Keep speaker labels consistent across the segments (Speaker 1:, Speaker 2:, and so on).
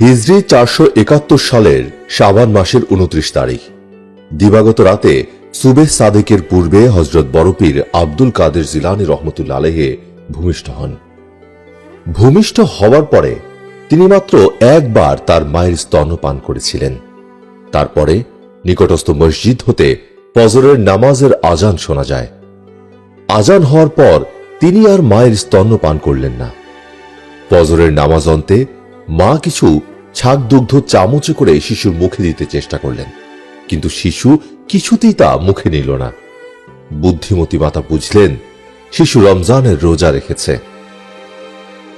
Speaker 1: হিজরি চারশো একাত্তর সালের শাবান মাসের উনত্রিশ তারিখ। দিবাগত রাতে সুবে সাদেকের পূর্বে হজরত বরপীর আব্দুল কাদের জিলানি রহমতুল্লা আলহে ভূমিষ্ঠ হন। ভূমিষ্ঠ হওয়ার পরে তিনি মাত্র একবার তার মায়ের স্তন পান করেছিলেন। তারপরে নিকটস্থ মসজিদ হতে ফজরের নামাজের আজান শোনা যায়। আজান হওয়ার পর তিনি আর মায়ের স্তন্য পান করলেন না। ফজরের নামাজ অন্তে মা কিছু ছাগ দুগ্ধ চামচে করে শিশুর মুখে দিতে চেষ্টা করলেন। কিন্তু শিশু কিছুতেই তা মুখে নিল না। বুদ্ধিমতী মাতা বুঝলেন, শিশু রমজানের রোজা রেখেছে।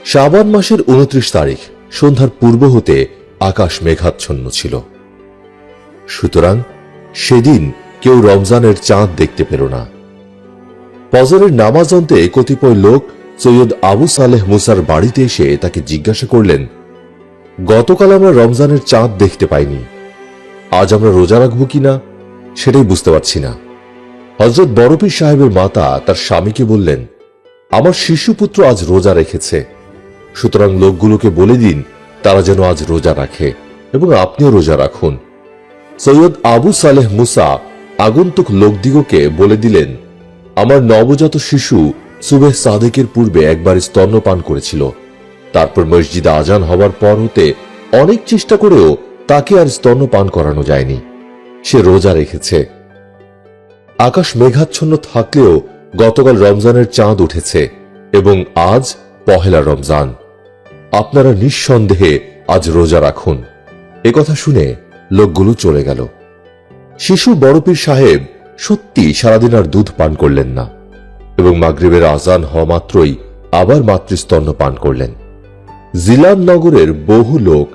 Speaker 1: শ্রাবণ মাসের উনত্রিশ তারিখ, সন্ধ্যার পূর্ব হতে আকাশ মেঘাচ্ছন্ন ছিল। সুতরাং সেদিন কেউ রমজানের চাঁদ দেখতে পেল না। ফজরের নামাজ অন্তে কতিপয় লোক সৈয়দ আবু সালেহ মুসার বাড়িতে এসে তাকে জিজ্ঞাসা করলেন গতকাল আমরা রমজানের চাঁদ দেখতে পাইনি। আজ আমরা রোজা রাখব কিনা, সেটাই বুঝতে পারছি না। হজরত বরফির সাহেবের মাতা তার স্বামীকে বললেন, আমার শিশুপুত্র আজ রোজা রেখেছে। সুতরাং লোকগুলোকে বলে দিন, তারা যেন আজ রোজা রাখে এবং আপনিও রোজা রাখুন। সৈয়দ আবু সালেহ মুসা আগন্তুক লোকদিগকে বলে দিলেন, আমার নবজাত শিশু সুবেহ সাদেকের পূর্বে একবার স্তন্যপান করেছিল। তারপর মসজিদে আজান হওয়ার পর হতে অনেক চেষ্টা করেও তাকে আর স্তন্যপান করানো যায়নি। সে রোজা রেখেছে। আকাশ মেঘাচ্ছন্ন থাকলেও গতকাল রমজানের চাঁদ উঠেছে এবং আজ পহেলা রমজান। আপনারা নিঃসন্দেহে আজ রোজা রাখুন। একথা শুনে লোকগুলো চলে গেল। শিশু বড়পীর সাহেব সত্যি সারাদিন আর দুধ পান করলেন না এবং মাগরিবের আজান হওয়া মাত্রই আবার মাতৃস্তন্য পান করলেন। জিলান নগরের বহু লোক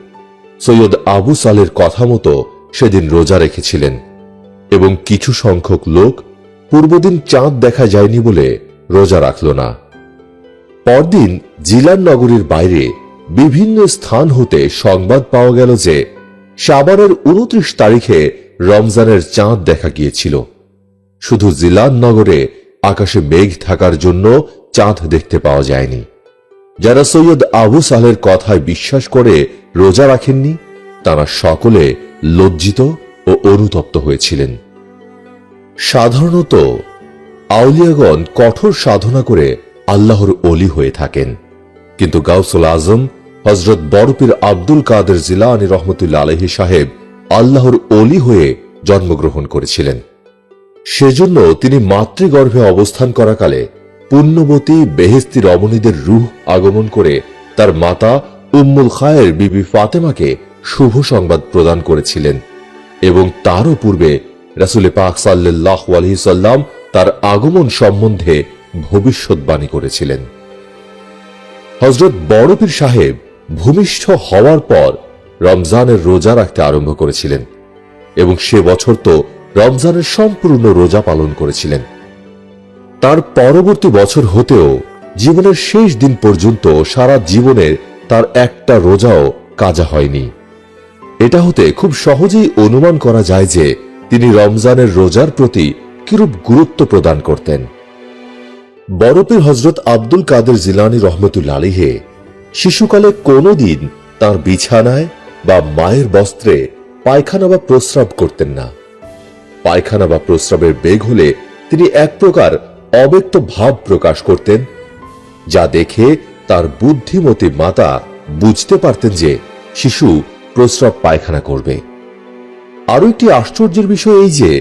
Speaker 1: সৈয়দ আবু সালের কথা মতো সেদিন রোজা রেখেছিলেন এবং কিছু সংখ্যক লোক পূর্বদিন চাঁদ দেখা যায়নি বলে রোজা রাখল না। পরদিন জিলান নগরীর বাইরে বিভিন্ন স্থান হতে সংবাদ পাওয়া গেল যে সাবানের উনত্রিশ তারিখে রমজানের চাঁদ দেখা গিয়েছিল। শুধু জিলান নগরে আকাশে মেঘ থাকার জন্য চাঁদ দেখতে পাওয়া যায়নি। যারা সৈয়দ আবু সালের কথায় বিশ্বাস করে রোজা রাখেননি, তারা সকলে লজ্জিত ও অনুতপ্ত হয়েছিলেন। সাধারণত আউলিয়াগণ কঠোর সাধনা করে আল্লাহর অলি হয়ে থাকেন। কিন্তু গাউসুল আজম হজরত বরপীর আব্দুল কাদের জিলানি রহমতুল্লা আলহী সাহেব আল্লাহর অলি হয়ে জন্মগ্রহণ করেছিলেন। সেজন্য তিনি মাতৃগর্ভে অবস্থান করাকালে পুণ্যবতী বেহেস্তি রমণীদের রুহ আগমন করে তার মাতা উম্মুল খায়ের বিবি ফাতেমাকে শুভ সংবাদ প্রদান করেছিলেন এবং তারও পূর্বে রাসুল পাক সাল্লাহ সাল্লাম তার আগমন সম্বন্ধে ভবিষ্যৎবাণী করেছিলেন। হজরত বড়পীর সাহেব ভূমিষ্ঠ হওয়ার পর রমজানের রোজা রাখতে আরম্ভ করেছিলেন এবং সে বছর তো রমজানের সম্পূর্ণ রোজা পালন করেছিলেন। তার পরবর্তী বছর হতেও জীবনের শেষ দিন পর্যন্ত সারা জীবনের তার একটা রোজাও কাজা হয়নি। এটা হতে খুব সহজেই অনুমান করা যায় যে তিনি রমজানের রোজার প্রতি কিরূপ গুরুত্ব প্রদান করতেন। বরফের হজরত আব্দুল কাদের জিলানি রহমতুল্লা আলিহে শিশুকালে কোনোদিন তার বিছানায় বা মায়ের বস্ত্রে পায়খানা বা প্রস্রাব করতেন না। পায়খানা বা প্রস্রাবের বেগ হলে তিনি এক প্রকার অব্যক্ত ভাব প্রকাশ করতেন, যা দেখে তার বুদ্ধিমতী মাতা বুঝতে পারতেন যে শিশু প্রস্রাব পায়খানা করবে। আরও একটি আশ্চর্যের বিষয় এই যে,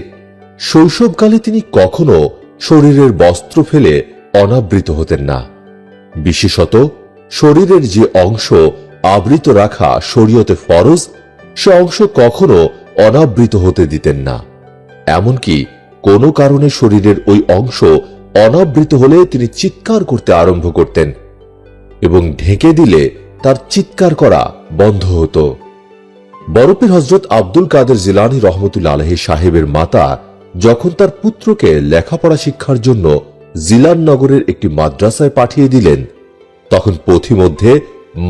Speaker 1: শৈশবকালে তিনি কখনো শরীরের বস্ত্র ফেলে অনাবৃত হতেন না। বিশেষত শরীরের যে অংশ আবৃত রাখা শরীয়তে ফরজ, সে অংশ কখনো অনাবৃত হতে দিতেন না। এমনকি কোনো কারণে শরীরের ওই অংশ অনাবৃত হলে তিনি চিৎকার করতে আরম্ভ করতেন এবং ঢেকে দিলে তার চিৎকার করা বন্ধ হতো। বরফের হজরত আব্দুল কাদের জিলানি রহমতুল্লা আলহী সাহেবের মাতা যখন তার পুত্রকে লেখাপড়া শিক্ষার জন্য জিলান নগরের একটি মাদ্রাসায় পাঠিয়ে দিলেন, তখন পথিমধ্যে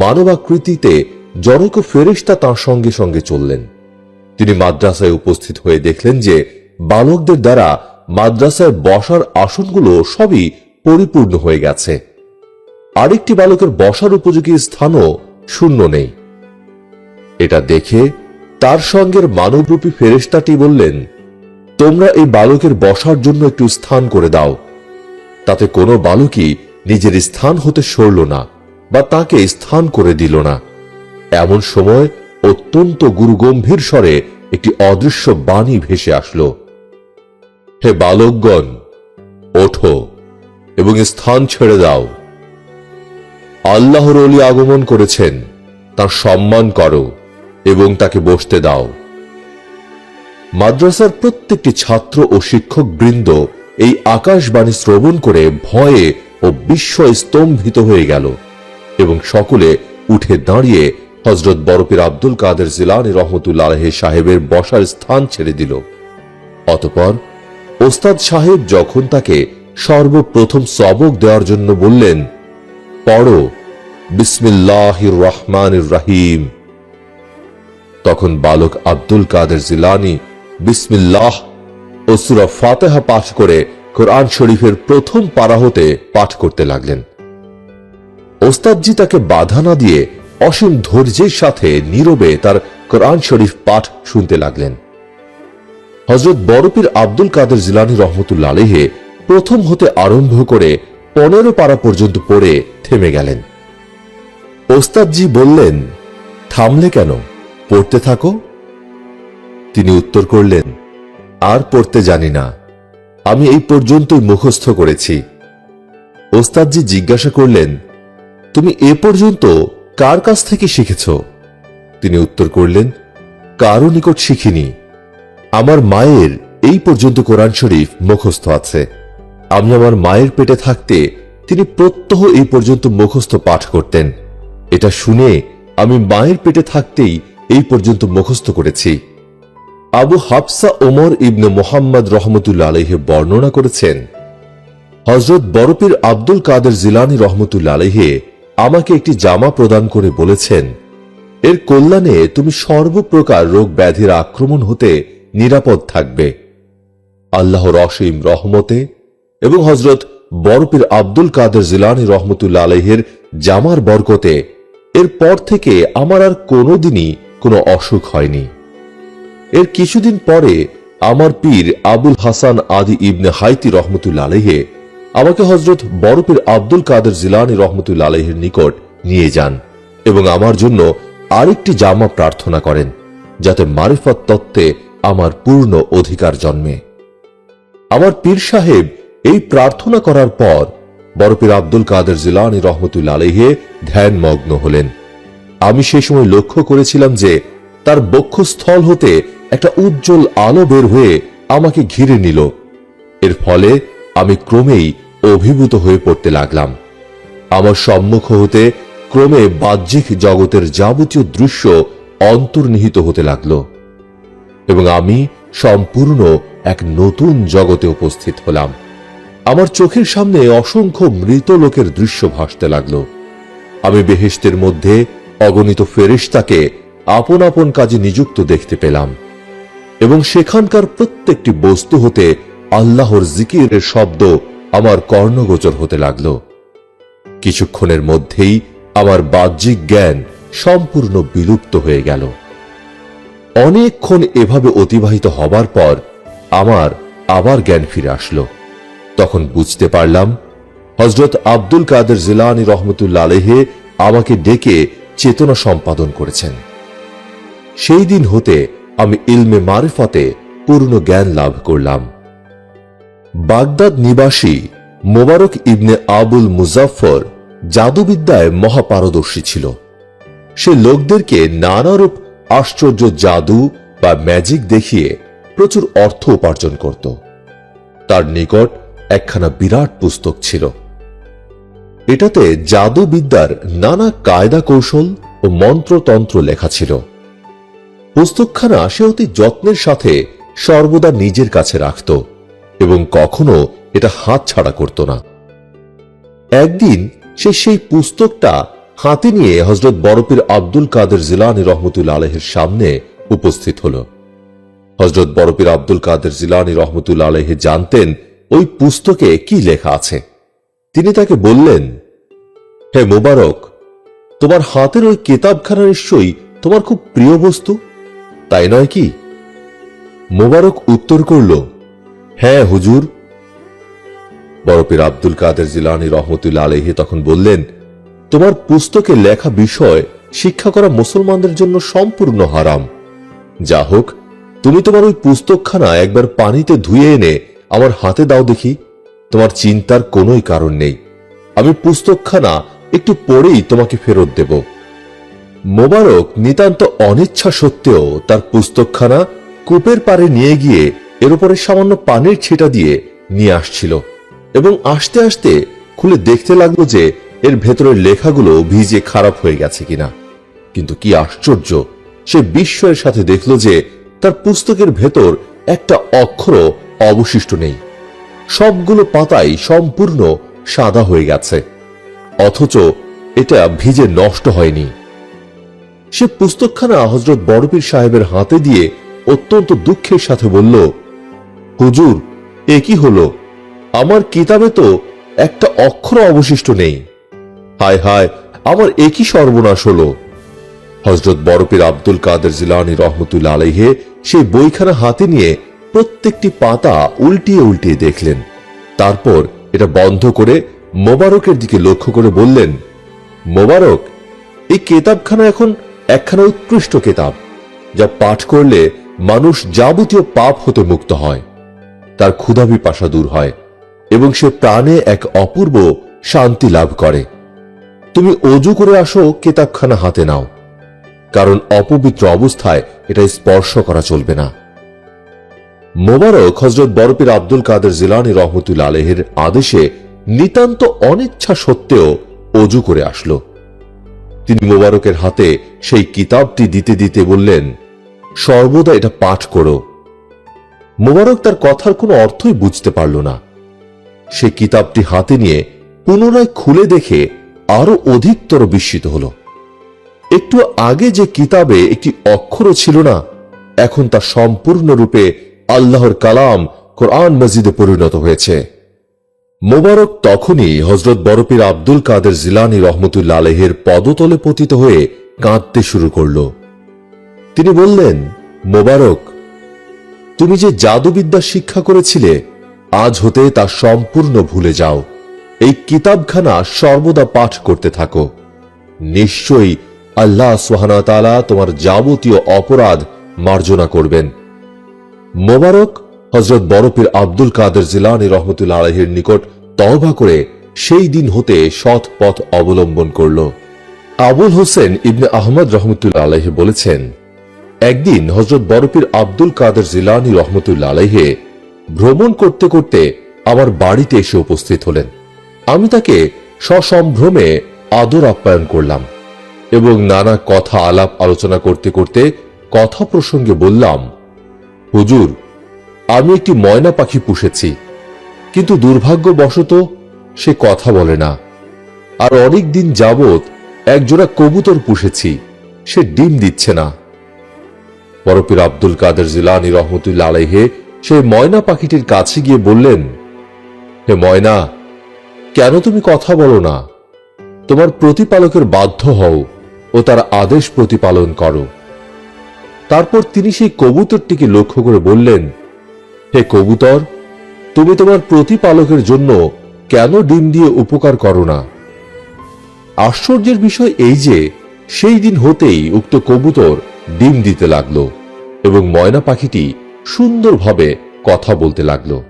Speaker 1: মানবাকৃতিতে জনৈক ফেরেশতা তাঁর সঙ্গে সঙ্গে চললেন। তিনি মাদ্রাসায় উপস্থিত হয়ে দেখলেন যে বালকদের দ্বারা মাদ্রাসায় বসার আসনগুলো সবই পরিপূর্ণ হয়ে গেছে। আরেকটি বালকের বসার উপযোগী স্থানও শূন্য নেই। এটা দেখে তার সঙ্গের মানবরূপী ফেরেশতাটি বললেন, তোমরা এই বালকের বসার জন্য একটু স্থান করে দাও। তাতে কোনো বালকই নিজের স্থান হতে সরল না বা তাকে স্থান করে দিল না। এমন সময় অত্যন্ত গুরুগম্ভীর স্বরে একটি অদৃশ্য বাণী ভেসে আসলো। হে বালকগণ, ওঠো এবং স্থান ছেড়ে দাও। আল্লাহর অলি আগমন করেছেন, তার সম্মান করো এবং তাকে বসতে দাও। মাদ্রাসার প্রত্যেকটি ছাত্র ও শিক্ষক বৃন্দ এই আকাশবাণী শ্রবণ করে ভয়ে ও বিস্ময় স্তম্ভিত হয়ে গেল এবং সকলে উঠে দাঁড়িয়ে হজরত বরফির আব্দুল কাদের জিলানি রহমতুল্লাহ সাহেবের বসার স্থান ছেড়ে দিল। অতপর ওস্তাদ সাহেব যখন তাকে সর্বপ্রথম সবক দেওয়ার জন্য বললেন, পড়ো, বিসমিল্লাহির রহমানির রাহিম। তখন বালক আব্দুল কাদের জিলানি বিসমিল্লাহ ও সুরা ফাতেহা পাঠ করে কোরআন শরীফের প্রথম পারা হতে পাঠ করতে লাগলেন। ওস্তাদজি তাকে বাধা না দিয়ে অসীম ধৈর্যের সাথে নীরবে তার কোরআন শরীফ পাঠ শুনতে লাগলেন। হজরত বরফির আব্দুল কাদের জিলানি রহমতুল্লা আলহে প্রথম হতে আরম্ভ করে পনেরো পাড়া পর্যন্ত পড়ে থেমে গেলেন। ওস্তাদজি বললেন, থামলে কেন? পড়তে থাকো। তিনি উত্তর করলেন, আর পড়তে জানি না। আমি এই পর্যন্তই মুখস্থ করেছি। ওস্তাদজি জিজ্ঞাসা করলেন, তুমি এ পর্যন্ত কার কাছ থেকে শিখেছ? তিনি উত্তর করলেন, কারও নিকট শিখিনি। আমার মায়ের এই পর্যন্ত কোরআন শরীফ মুখস্থ আছে। আমি আমার মায়ের পেটে থাকতে তিনি প্রত্যহ এই পর্যন্ত মুখস্থ পাঠ করতেন। এটা শুনে আমি মায়ের পেটে থাকতেই এই পর্যন্ত মুখস্থ করেছি। আবু হাফসা ওমর ইবনে মোহাম্মদ রহমতুল্লা আলহে বর্ণনা করেছেন হজরত বরফির আব্দুল কাদের জিলানি রহমতুল্লা আলহে আমাকে একটি জামা প্রদান করে বলেছেন, এর কল্যাণে তুমি সর্বপ্রকার রোগ ব্যাধির আক্রমণ হতে নিরাপদ থাকবে। আল্লাহর অসীম রহমতে এবং হজরত বরফির আব্দুল কাদের জিলানি রহমতুল্লা আলহের জামার বরকতে এরপর থেকে আমার আর কোনোদিনই কোনো অসুখ হয়নি। এর কিছুদিন পরে আমার পীর আবুল হাসান আদি ইবনে হাইতি রহমতুল্লা আলহে আমাকে হজরত বরফির আব্দুল কাদের জিলানি রহমতুল্লা আলহের নিকট নিয়ে যান এবং আমার জন্য আরেকটি জামা প্রার্থনা করেন, যাতে মারিফত তত্ত্বে আমার পূর্ণ অধিকার জন্মে। আমার পীর সাহেব এই প্রার্থনা করার পর বরফির আব্দুল কাদের জিলানি রহমতুল্লা আলহে ধ্যানমগ্ন হলেন। আমি সেই সময় লক্ষ্য করেছিলাম যে তার বক্ষস্থল হতে একটা উজ্জ্বল আলো বের হয়ে আমাকে ঘিরে নিল। এর ফলে আমি ক্রমেই অভিভূত হয়ে পড়তে লাগলাম। আমার সম্মুখ হতে ক্রমে বাহ্যিক জগতের যাবতীয় দৃশ্য অন্তর্নিহিত হতে লাগল। এবং আমি সম্পূর্ণ এক নতুন জগতে উপস্থিত হলাম। আমার চোখের সামনে অসংখ্য মৃত লোকের দৃশ্য ভাসতে লাগল। আমি বেহেস্তের মধ্যে অগণিত ফেরিস্তাকে আপন আপন কাজে নিযুক্ত দেখতে পেলাম এবং সেখানকার প্রত্যেকটি বস্তু হতে আল্লাহর জিকিরের শব্দ আমার কর্ণগোচর হতে লাগল। কিছুক্ষণের মধ্যেই আমার বাহ্যিক জ্ঞান সম্পূর্ণ বিলুপ্ত হয়ে গেল। অনেকক্ষণ এভাবে অতিবাহিত হবার পর আমার আবার জ্ঞান ফিরে আসলো। তখন বুঝতে পারলাম হজরত আব্দুল কাদের জিলানি রহমতুল্লা আমাকে ডেকে চেতনা সম্পাদন করেছেন। সেই দিন হতে আমি ইলমে মারিফতে পূর্ণ জ্ঞান লাভ করলাম। বাগদাদ নিবাসী মোবারক ইবনে আবুল মুজাফর জাদুবিদ্যায় মহাপারদর্শী ছিল। সে লোকদেরকে নানারূপ আশ্চর্য জাদু বা ম্যাজিক দেখিয়ে প্রচুর অর্থ উপার্জন করত। তার নিকট একখানা বিরাট পুস্তক ছিল। এটাতে জাদুবিদ্যার নানা কায়দা কৌশল ও মন্ত্রতন্ত্র লেখা ছিল। পুস্তকখানা সে অতি যত্নের সাথে সর্বদা নিজের কাছে রাখত এবং কখনো এটা হাত ছাড়া করত না। একদিন সে সেই পুস্তকটা হাতে নিয়ে হজরত বরফির আব্দুল কাদের জিলানি রহমতুল আলহের সামনে উপস্থিত হল। হজরত বরফির আব্দুল কাদের জিলানি রহমতুল আলহে জানতেন ওই পুস্তকে কি লেখা আছে। তিনি তাকে বললেন, হে মোবারক, তোমার হাতের ওই কেতাবখানা নিশ্চয়ই তোমার খুব প্রিয় বস্তু। তাই নয় কি? মোবারক উত্তর করল হ্যাঁ হুজুর। বরফের আব্দুল কাদের জিলানি রহমতুল্লা আলহি তখন বললেন তোমার পুস্তকে লেখা বিষয় শিক্ষা করা মুসলমানদের জন্য সম্পূর্ণ হারাম। যা হোক, তুমি তোমার ওই পুস্তকখানা একবার পানিতে ধুয়ে এনে আমার হাতে দাও দেখি, তোমার চিন্তার কোনোই কারণ নেই। আমি পুস্তকখানা একটু পরেই তোমাকে ফেরত দেব। মোবারক নিতান্ত অনিচ্ছা সত্ত্বেও তার পুস্তকখানা কূপের পারে নিয়ে গিয়ে এর উপরে সামান্য পানির ছিটা দিয়ে নিয়ে আসছিল এবং আসতে আসতে খুলে দেখতে লাগল যে এর ভেতরের লেখাগুলো ভিজে খারাপ হয়ে গেছে কিনা? কিন্তু কি আশ্চর্য, সে বিস্ময়ের সাথে দেখল যে তার পুস্তকের ভেতর একটা অক্ষরও অবশিষ্ট নেই। সবগুলো পাতাই সম্পূর্ণ সাদা হয়ে গেছে, অথচ এটা ভিজে নষ্ট হয়নি। সে পুস্তকখানা হজরত বড়পীর সাহেবের হাতে দিয়ে অত্যন্ত দুঃখের সাথে বলল, হুজুর, এ কি হলো? আমার কিতাবে তো একটা অক্ষর অবশিষ্ট নেই। হায় হায় আমার একই সর্বনাশ হলো। হজরত বরপীর আব্দুল কাদের জিলানি রহমতুল্লা আলাইহে সেই বইখানা হাতে নিয়ে প্রত্যেকটি পাতা উল্টিয়ে উল্টিয়ে দেখলেন। তারপর এটা বন্ধ করে মোবারকের দিকে লক্ষ্য করে বললেন, মোবারক, এই কেতাবখানা এখন একখানা উৎকৃষ্ট কেতাব, যা পাঠ করলে মানুষ যাবতীয় পাপ হতে মুক্ত হয়। তার ক্ষুধা পিপাসা দূর হয় এবং সে প্রাণে এক অপূর্ব শান্তি লাভ করে। তুমি অজু করে আসো, কেতাবখানা হাতে নাও। কারণ অপবিত্র অবস্থায় এটা স্পর্শ করা চলবে না। মোবারক হজরত বরফির আব্দুল কাদের জিলানি রহমতুল আলহের আদেশে নিতান্ত অনিচ্ছা সত্ত্বেও অজু করে আসলো। তিনি মোবারকের হাতে সেই কিতাবটি দিতে দিতে বললেন, সর্বদা এটা পাঠ করো। মোবারক তার কথার কোনো অর্থই বুঝতে পারল না। সে কিতাবটি হাতে নিয়ে পুনরায় খুলে দেখে আরও অধিকতর বিস্মিত হল। একটু আগে যে কিতাবে একটি অক্ষরও ছিল না, এখন তা সম্পূর্ণরূপে আল্লাহর কালাম কোরআন মসজিদে পরিণত হয়েছে। মোবারক তখনই হজরত বরফির আব্দুল কাদের জিলানি রহমতুল্লা আলহের পদতলে পতিত হয়ে কাঁদতে শুরু করল। তিনি বললেন, মোবারক, তুমি যে জাদুবিদ্যা শিক্ষা করেছিলে, আজ হতে তা সম্পূর্ণ ভুলে যাও। এই কিতাবখানা সর্বদা পাঠ করতে থাকো। নিশ্চয়ই আল্লাহ সোহানা তালা তোমার যাবতীয় অপরাধ মার্জনা করবেন। মোবারক হজরত বরফির আব্দুল কাদের জিলানি রহমতুল্লা আলহের নিকট তওবা করে সেই দিন হতে সৎ পথ অবলম্বন করল। আবুল হোসেন ইবনে আহমদ রহমতুল্লা আলহে বলেছেন, একদিন হজরত বরফির আব্দুল কাদের জিলানি রহমতুল্লা আলহে ভ্রমণ করতে করতে আমার বাড়িতে এসে উপস্থিত হলেন। আমি তাকে সসম্ভ্রমে আদর আপ্যায়ন করলাম এবং নানা কথা আলাপ আলোচনা করতে করতে কথা প্রসঙ্গে বললাম, হুজুর, আমি একটি ময়না পাখি পুষেছি, কিন্তু দুর্ভাগ্যবশত সে কথা বলে না। আর অনেক দিন যাবৎ একজোড়া কবুতর পুষেছি, সে ডিম দিচ্ছে না। বরফির আব্দুল কাদের জিলানি রহমতুল্লা আলাইহে সেই ময়না পাখিটির কাছে গিয়ে বললেন, হে ময়না কেন তুমি কথা বলো না? তোমার প্রতিপালকের বাধ্য হও ও তার আদেশ প্রতিপালন করো। তারপর তিনি সেই কবুতরটিকে লক্ষ্য করে বললেন, হে কবুতর, তুমি তোমার প্রতিপালকের জন্য কেন ডিম দিয়ে উপকার করো না? আশ্চর্যের বিষয় এই যে, সেই দিন হতেই উক্ত কবুতর ডিম দিতে লাগল এবং ময়না পাখিটি সুন্দরভাবে কথা বলতে লাগল।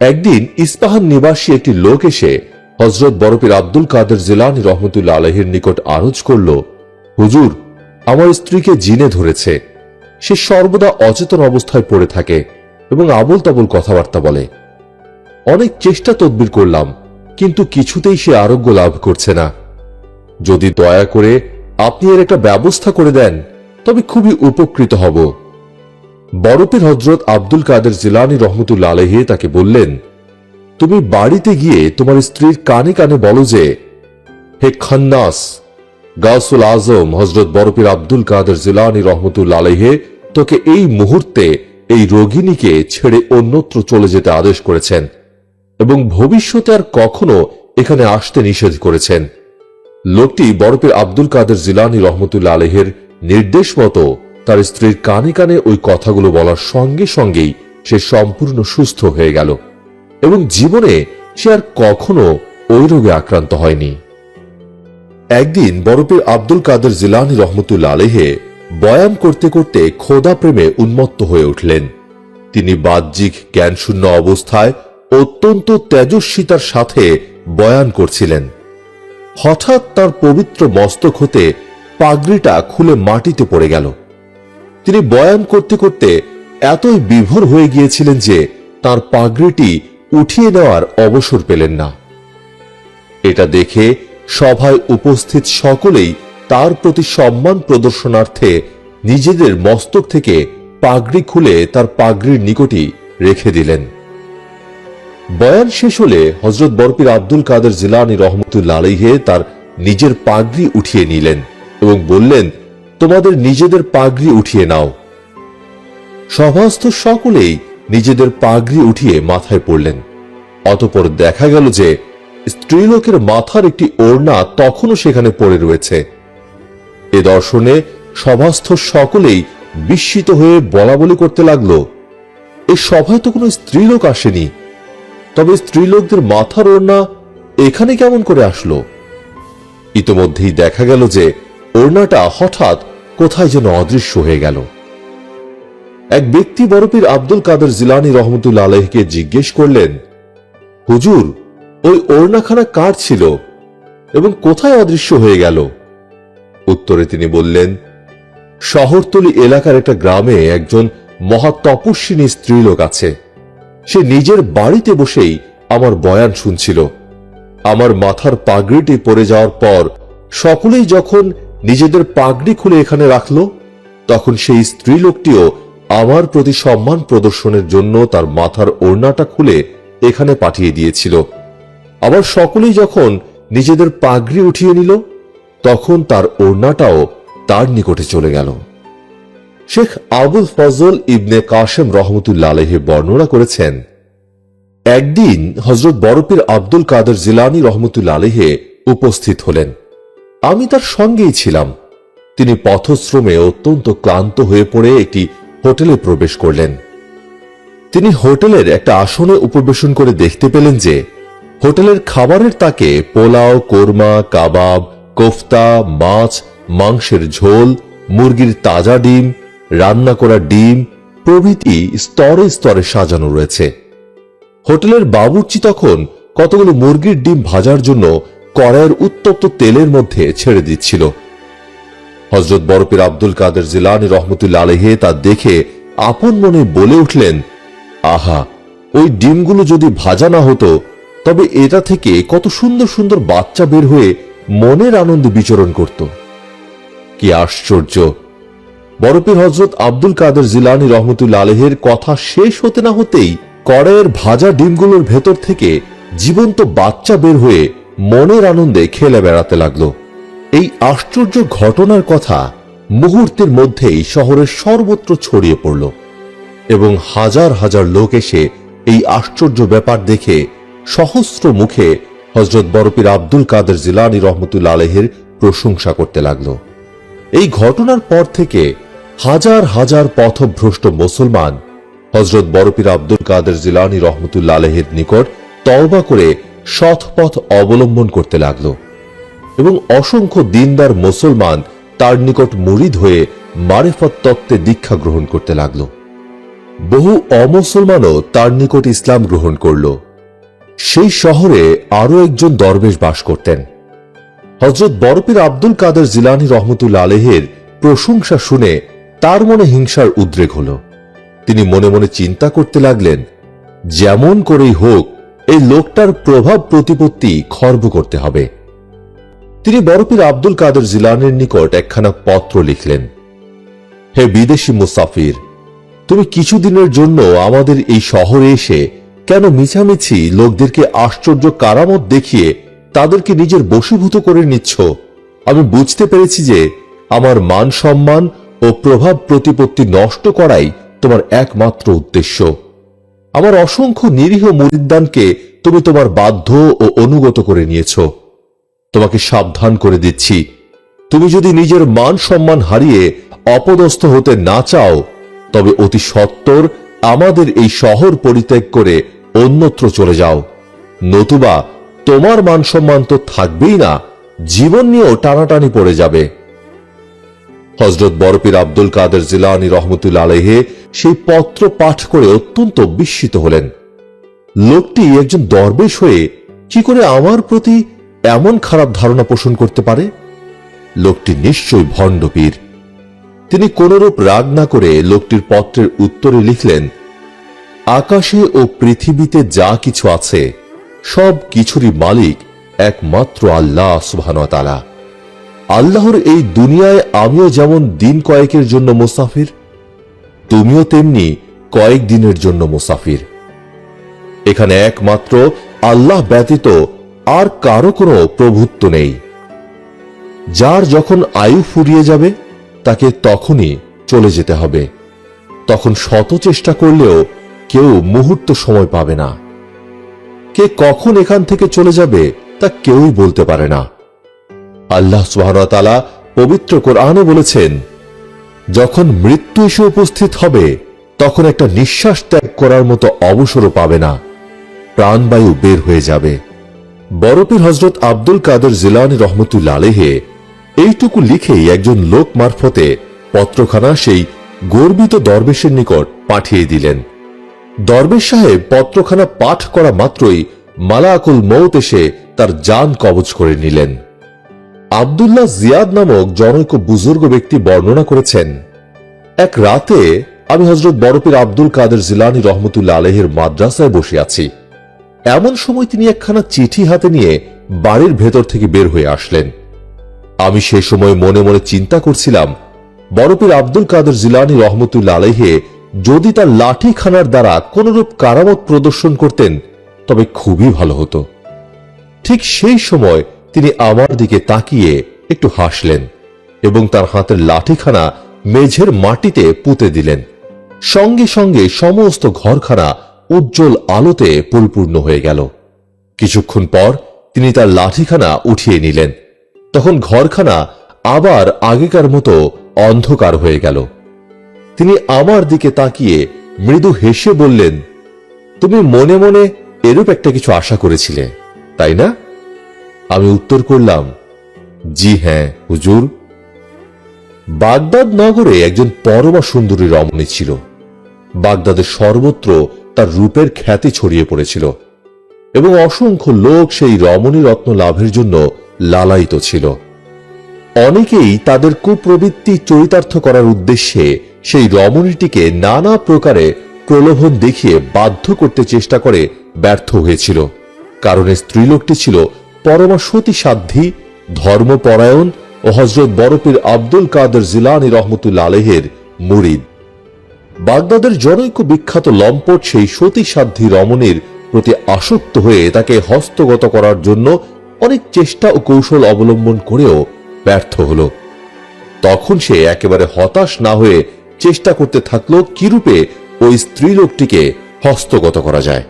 Speaker 1: একদিন ইস্পাহান নিবাসী একটি লোক এসে হজরত বরফির আব্দুল কাদের জিলানি রহমতুল্লা আলহের নিকট আরজ করল, হুজুর, আমার স্ত্রীকে জিনে ধরেছে। সে সর্বদা অচেতন অবস্থায় পড়ে থাকে এবং আবল তাবল কথাবার্তা বলে। অনেক চেষ্টা তদবির করলাম, কিন্তু কিছুতেই সে আরোগ্য লাভ করছে না। যদি দয়া করে আপনি এর একটা ব্যবস্থা করে দেন, তবে খুবই উপকৃত হব। বরফের হজরত আব্দুল কাদের জিলানি রহমতুল্লা আলহে তাকে বললেন, তুমি বাড়িতে গিয়ে তোমার স্ত্রীর কানে কানে বলো যে, হে খান্নাস, গাউসুল আজম, হজরত বরফির আব্দুল কাদের জিলানি রহমতুল্লা আলহে তোকে এই মুহূর্তে এই রোগিণীকে ছেড়ে অন্যত্র চলে যেতে আদেশ করেছেন এবং ভবিষ্যতে আর কখনো এখানে আসতে নিষেধ করেছেন। লোকটি বরফের আব্দুল কাদের জিলানি রহমতুল্লা আলহের নির্দেশ মতো তার স্ত্রীর কানে কানে ওই কথাগুলো বলার সঙ্গে সঙ্গেই সে সম্পূর্ণ সুস্থ হয়ে গেল এবং জীবনে সে আর কখনো ওই রোগে আক্রান্ত হয়নি। একদিন বরফের আব্দুল কাদের জিলানি রহমতুল্লা আলেহে বয়ান করতে করতে খোদা প্রেমে উন্মত্ত হয়ে উঠলেন। তিনি বাহ্যিক জ্ঞানশূন্য অবস্থায় অত্যন্ত তেজস্বিতার সাথে বয়ান করছিলেন। হঠাৎ তার পবিত্র মস্তক হতে পাগড়িটা খুলে মাটিতে পড়ে গেল। তিনি বয়ান করতে করতে এতই বিভোর হয়ে গিয়েছিলেন যে তার পাগড়িটি উঠিয়ে নেওয়ার অবসর পেলেন না। এটা দেখে সভায় উপস্থিত সকলেই তার প্রতি সম্মান প্রদর্শনার্থে নিজেদের মস্তক থেকে পাগড়ি খুলে তার পাগড়ির নিকটই রেখে দিলেন। বয়ান শেষ হলে হজরত বরপির আব্দুল কাদের জিলানি রহমতুল্লা আলহে তার নিজের পাগড়ি উঠিয়ে নিলেন এবং বললেন তোমাদের নিজেদের পাগড়ি উঠিয়ে নাও। সভাস্থ সকলেই নিজেদের পাগড়ি উঠিয়ে মাথায় পড়লেন। অতপর দেখা গেল যে স্ত্রীলোকের মাথার একটি ওড়না তখনও সেখানে পড়ে রয়েছে। এ দর্শনে সভাস্থ সকলেই বিস্মিত হয়ে বলা বলি করতে লাগল, এ সভায় তো কোনো স্ত্রীলোক আসেনি। তবে স্ত্রীলোকদের মাথার ওড়না এখানে কেমন করে আসলো? ইতোমধ্যেই দেখা গেল যে ওড়নাটা হঠাৎ কোথায় যেন অদৃশ্য হয়ে গেল। এক ব্যক্তি বরফির আব্দুল কাদের জিলানি রহমতুল্লা আলহকে জিজ্ঞেস করলেন, হুজুর, ওই ওড়নাখানা কার ছিল এবং কোথায় অদৃশ্য হয়ে গেল? উত্তরে তিনি বললেন, শহরতলি এলাকার একটা গ্রামে একজন মহা তপস্বিনী স্ত্রীলোক আছে। সে নিজের বাড়িতে বসেই আমার বয়ান শুনছিল। আমার মাথার পাগড়িটি পড়ে যাওয়ার পর সকলেই যখন নিজেদের পাগড়ি খুলে এখানে রাখল, তখন সেই স্ত্রীলোকটিও আমার প্রতি সম্মান প্রদর্শনের জন্য তার মাথার ওড়নাটা খুলে এখানে পাঠিয়ে দিয়েছিল। আবার সকলেই যখন নিজেদের পাগড়ি উঠিয়ে নিল, তখন তার ওড়নাটাও তার নিকটে চলে গেল। শেখ আবুল ফজল ইবনে কাশেম রহমতুল্লা আলহে বর্ণনা করেছেন, একদিন হজরত বরফির আব্দুল কাদের জিলানি রহমতুল্লা আলহে উপস্থিত হলেন। আমি তার সঙ্গেই ছিলাম। তিনি পথশ্রমে অত্যন্ত ক্লান্ত হয়ে পড়ে একটি হোটেলে প্রবেশ করলেন। তিনি হোটেলের একটা আসনে উপবেশন করে দেখতে পেলেন যে, হোটেলের খাবারের তাকে পোলাও, কোরমা, কাবাব, কোফতা, মাছ, মাংসের ঝোল, মুরগির তাজা ডিম, রান্না করা ডিম, প্রভৃতি স্তরে স্তরে সাজানো রয়েছে। হোটেলের বাবুর্চি তখন কতগুলো মুরগির ডিম ভাজার জন্য কড়াইয়ের উত্তপ্ত তেলের মধ্যে ছেড়ে দিচ্ছিল। হজরত বরফির আব্দুল কাদের জিলানি রহমতুল্লা আলহে তা দেখে আপন মনে বলে উঠলেন, আহা, ওই ডিমগুলো যদি ভাজা না হতো, তবে এটা থেকে কত সুন্দর সুন্দর বাচ্চা বের হয়ে মনের আনন্দে বিচরণ করত। কি আশ্চর্য! বরফের হজরত আব্দুল কাদের জিলানি রহমতুল্লা আলহের কথা শেষ হতে না হতেই কড়াইয়ের ভাজা ডিমগুলোর ভেতর থেকে জীবন্ত বাচ্চা বের হয়ে মনের আনন্দে খেলে বেড়াতে লাগল। এই আশ্চর্য ঘটনার কথা মুহূর্তের মধ্যেই শহরের সর্বত্র ছড়িয়ে পড়ল এবং হাজার হাজার লোক এসে এই আশ্চর্য ব্যাপার দেখে সহস্র মুখে হজরত বরফির আব্দুল কাদের জিলানি রহমতুল্লা আলহের প্রশংসা করতে লাগল। এই ঘটনার পর থেকে হাজার হাজার পথভ্রষ্ট মুসলমান হজরত বরফির আব্দুল কাদের জিলানি রহমতুল্লা আলহের নিকট তওবা করে সৎ পথ অবলম্বন করতে লাগল এবং অসংখ্য দিনদার মুসলমান তার নিকট মুরিদ হয়ে মারেফত তত্ত্বে দীক্ষা গ্রহণ করতে লাগল। বহু অমুসলমানও তার নিকট ইসলাম গ্রহণ করল। সেই শহরে আরও একজন দরবেশ বাস করতেন। হজরত বরফির আব্দুল কাদের জিলানি রহমতুল্লা আলেহের প্রশংসা শুনে তার মনে হিংসার উদ্রেক হল। তিনি মনে মনে চিন্তা করতে লাগলেন, যেমন করেই হোক এই লোকটার প্রভাব প্রতিপত্তি খর্ব করতে হবে। তিনি বরফির আব্দুল কাদের জিলানের নিকট একখানা পত্র লিখলেন, হে বিদেশি মুসাফির, তুমি কিছুদিনের জন্য আমাদের এই শহরে এসে কেন মিছামিছি লোকদেরকে আশ্চর্য কারামত দেখিয়ে তাদেরকে নিজের বশীভূত করে নিচ্ছ? আমি বুঝতে পেরেছি যে আমার মান সম্মান ও প্রভাব প্রতিপত্তি নষ্ট করাই তোমার একমাত্র উদ্দেশ্য। আমার অসংখ্য নিরীহ মুরিদ্দানকে তুমি তোমার বাধ্য ও অনুগত করে নিয়েছ। তোমাকে সাবধান করে দিচ্ছি। তুমি যদি নিজের মান সম্মান হারিয়ে অপদস্থ হতে না চাও, তবে অতি সত্বর আমাদের এই শহর পরিত্যাগ করে অন্যত্র চলে যাও। নতুবা তোমার মান সম্মান তো থাকবেই না, জীবন নিয়েও টানাটানি পড়ে যাবে। হজরত বরফির আব্দুল কাদের জিলানি রহমতুল্লা আলহে সেই পত্র পাঠ করে অত্যন্ত বিস্মিত হলেন। লোকটি একজন দরবেশ হয়ে, কি করে আমার প্রতি এমন খারাপ ধারণা পোষণ করতে পারে? লোকটি নিশ্চয়ই ভণ্ডপীর তিনি কোনরূপ রাগ না করে লোকটির পত্রের উত্তরে লিখলেন, আকাশে ও পৃথিবীতে যা কিছু আছে, সব কিছুরই মালিক একমাত্র আল্লাহ সুবহানাহু আল্লাহর এই দুনিয়ায় আমিও যেমন দিন কয়েকের জন্য মুসাফির, তুমিও তেমনি কয়েক দিনের জন্য মুসাফির। এখানে একমাত্র আল্লাহ ব্যতীত আর কারও কোনো প্রভুত্ব নেই। যার যখন আয়ু ফুরিয়ে যাবে, তাকে তখনই চলে যেতে হবে। তখন শত চেষ্টা করলেও কেউ মুহূর্ত সময় পাবে না। কে কখন এখান থেকে চলে যাবে, তা কেউই বলতে পারে না। আল্লাহ সুহানতালা পবিত্র কোরআনে বলেছেন, যখন মৃত্যু এসে উপস্থিত হবে, তখন একটা নিঃশ্বাস ত্যাগ করার মতো অবসরও পাবে না। প্রাণবায়ু বের হয়ে যাবে। বরফের হজরত আব্দুল কাদের জিলানি রহমতুল্লা আলেহে এইটুকু লিখেই একজন লোক মারফতে পত্রখানা সেই গর্বিত দরবেশের নিকট পাঠিয়ে দিলেন। দরবেশ সাহেব পত্রখানা পাঠ করা মাত্রই মালাকুল মৌত এসে তার যান কবজ করে নিলেন। আবদুল্লাহ জিয়াদ নামক জনৈক বুজুর্গ ব্যক্তি বর্ণনা করেছেন, এক রাতে আমি হজরত বরফের আব্দুল কাদের জিলানি রহমতুল্লা আলহের মাদ্রাসায় বসে আছি। এমন সময় তিনি একখানা চিঠি হাতে নিয়ে বাড়ির ভেতর থেকে বের হয়ে আসলেন। আমি সে সময় মনে মনে চিন্তা করছিলাম বরফের আব্দুল কাদের জিলানি রহমতুল্লা আলহে যদি তার লাঠি খানার দ্বারা কোনরূপ কারামত প্রদর্শন করতেন, তবে খুবই ভালো হতো। ঠিক সেই সময় তিনি আমার দিকে তাকিয়ে একটু হাসলেন এবং তার হাতের লাঠিখানা মেঝের মাটিতে পুঁতে দিলেন। সঙ্গে সঙ্গে সমস্ত ঘরখানা উজ্জ্বল আলোতে পরিপূর্ণ হয়ে গেল। কিছুক্ষণ পর তিনি তার লাঠিখানা উঠিয়ে নিলেন। তখন ঘরখানা আবার আগেকার মতো অন্ধকার হয়ে গেল। তিনি আমার দিকে তাকিয়ে মৃদু হেসে বললেন, তুমি মনে মনে এরূপ একটা কিছু আশা করেছিলে, তাই না? আমি উত্তর করলাম, জি হ্যাঁ হুজুর। বাগদাদ নগরে একজন পরমা সুন্দরী রমণী ছিল। বাগদাদের সর্বত্র তার রূপের খ্যাতি ছড়িয়ে পড়েছিল এবং অসংখ্য লোক সেই রমণী রত্ন লাভের জন্য লালায়িত ছিল। অনেকেই তাদের কুপ্রবৃত্তি চরিতার্থ করার উদ্দেশ্যে সেই রমণীটিকে নানা প্রকারে প্রলোভন দেখিয়ে বাধ্য করতে চেষ্টা করে ব্যর্থ হয়েছিল, কারণ স্ত্রীলোকটি ছিল পরমা সতী সাধ্যী ধর্মপরায়ণ ও হজরত বরফির আব্দুল কাদের জিলানি রহমতুল্লা আলহের মুরিদ। বাগদাদের জনৈক বিখ্যাত লম্পট সেই সতী সাধ্যী রমণীর প্রতি আসক্ত হয়ে তাকে হস্তগত করার জন্য অনেক চেষ্টা ও কৌশল অবলম্বন করেও ব্যর্থ হল। তখন সে একেবারে হতাশ না হয়ে চেষ্টা করতে থাকল কিরূপে ওই স্ত্রীলোকটিকে হস্তগত করা যায়।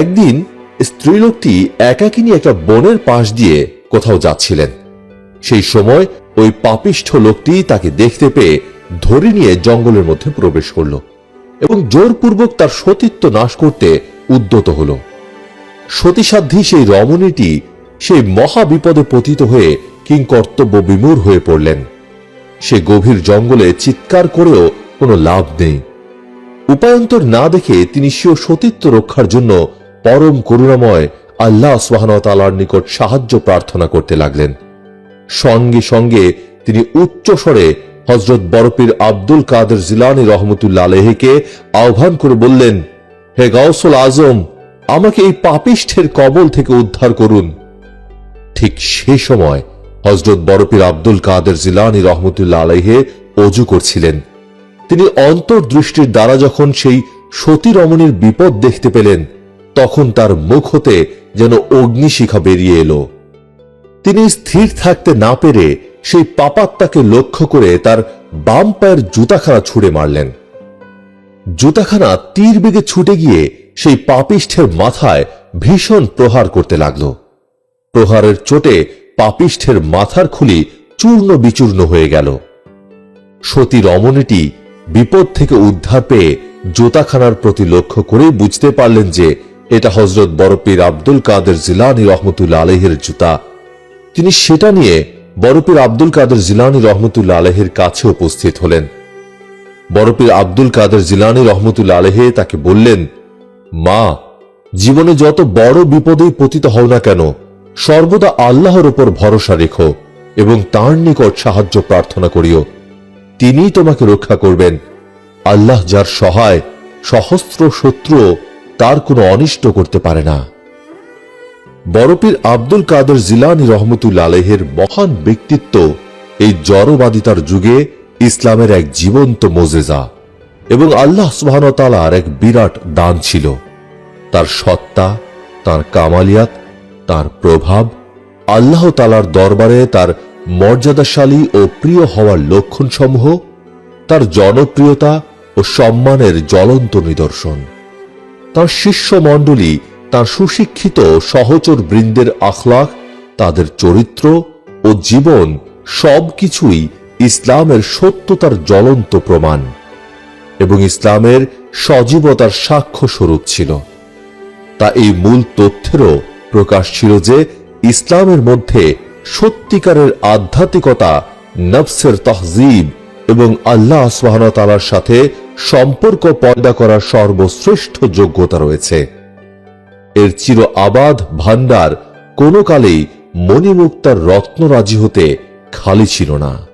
Speaker 1: একদিন স্ত্রীলোকটি একাকিনী একটা বনের পাশ দিয়ে কোথাও যাচ্ছিলেন। সেই সময় ওই পাপিষ্ঠ লোকটি তাকে দেখতে পেয়ে ধরে নিয়ে জঙ্গলের মধ্যে প্রবেশ করল এবং জোরপূর্বক তার সতীত্ব নাশ করতে উদ্যত হল। সতীসাধ্যী সেই রমণীটি সেই মহা বিপদে পতিত হয়ে কিংকর্তব্য বিমূর হয়ে পড়লেন। সে গভীর জঙ্গলে চিৎকার করেও কোনো লাভ নেই। উপায়ন্তর না দেখে তিনি স্বীয় সতীত্ব রক্ষার জন্য পরম করুণাময় আল্লাহ সোহানতালার নিকট সাহায্য প্রার্থনা করতে লাগলেন। সঙ্গে সঙ্গে তিনি উচ্চ স্বরে হজরত বরফির আব্দুল কাদের জিলানি রহমতুল্লা আলহেকে আহ্বান করে বললেন, হে গাউসুল আজম, আমাকে এই পাপিষ্ঠের কবল থেকে উদ্ধার করুন। ঠিক সে সময় হজরত বরফির আব্দুল কাদের জিলানি রহমতুল্লা আলহে অজু করছিলেন। তিনি অন্তর্দৃষ্টির দ্বারা যখন সেই সতী রমণীর বিপদ দেখতে পেলেন তখন তার মুখ হতে যেন অগ্নিশিখা বেরিয়ে এলো। তিনি স্থির থাকতে না পেরে সেই পাপাত্তাকে লক্ষ্য করে তার বাম পায়ের জুতাখানা ছুঁড়ে মারলেন। জুতাখানা তীর বেগে ছুটে গিয়ে সেই পাপিষ্ঠের মাথায় ভীষণ প্রহার করতে লাগল। প্রহারের চোটে পাপিষ্ঠের মাথার খুলি চূর্ণ বিচূর্ণ হয়ে গেল। সতী রমণীটি বিপদ থেকে উদ্ধার পেয়ে জোতাখানার প্রতি লক্ষ্য করেই বুঝতে পারলেন যে এটা হজরত বরপীর আব্দুল কাদের জিলানি রহমতুল্লা আলহের জুতা। তিনি সেটা নিয়ে বরপীর আব্দুল কাদের জিলানি রহমতুল্লা আলহের কাছে উপস্থিত হলেন। বরপীর আব্দুল কাদের জিলানি রহমতুল্লা আলহে তাকে বললেন, মা, জীবনে যত বড় বিপদেই পতিত হও না কেন, সর্বদা আল্লাহর উপর ভরসা রেখো এবং তার নিকট সাহায্য প্রার্থনা করিও। তিনিই তোমাকে রক্ষা করবেন। আল্লাহ যার সহায়, সহস্র শত্রু তার কোনো অনিষ্ট করতে পারে না। বরপীর আব্দুল কাদের জিলানি রহমতুল্লা আলহের মহান ব্যক্তিত্ব এই জড়বাদিতার যুগে ইসলামের এক জীবন্ত মোজেজা এবং আল্লাহ সুবাহতালার এক বিরাট দান ছিল। তার সত্তা, তার কামালিয়াত, তার প্রভাব আল্লাহ তালার দরবারে তার মর্যাদাশালী ও প্রিয় হওয়ার লক্ষণসমূহ, তার জনপ্রিয়তা ও সম্মানের জ্বলন্ত নিদর্শন। তার শিষ্যমণ্ডলী, তার সুশিক্ষিত সহচর বৃন্দের আখলাখ, তাদের চরিত্র ও জীবন সবকিছুই ইসলামের সত্যতার জ্বলন্ত প্রমাণ এবং ইসলামের সজীবতার সাক্ষ্য স্বরূপ ছিল। তা এই মূল তথ্যেরও প্রকাশ ছিল যে ইসলামের মধ্যে সত্যিকারের আধ্যাত্মিকতা, নফসের তহজিব এবং আল্লাহ তালার সাথে সম্পর্ক পয়দা করার সর্বশ্রেষ্ঠ যোগ্যতা রয়েছে। এর চির আবাদ ভান্ডার কোনো কালেই মণিমুক্তার রত্নরাজি হতে খালি ছিল না।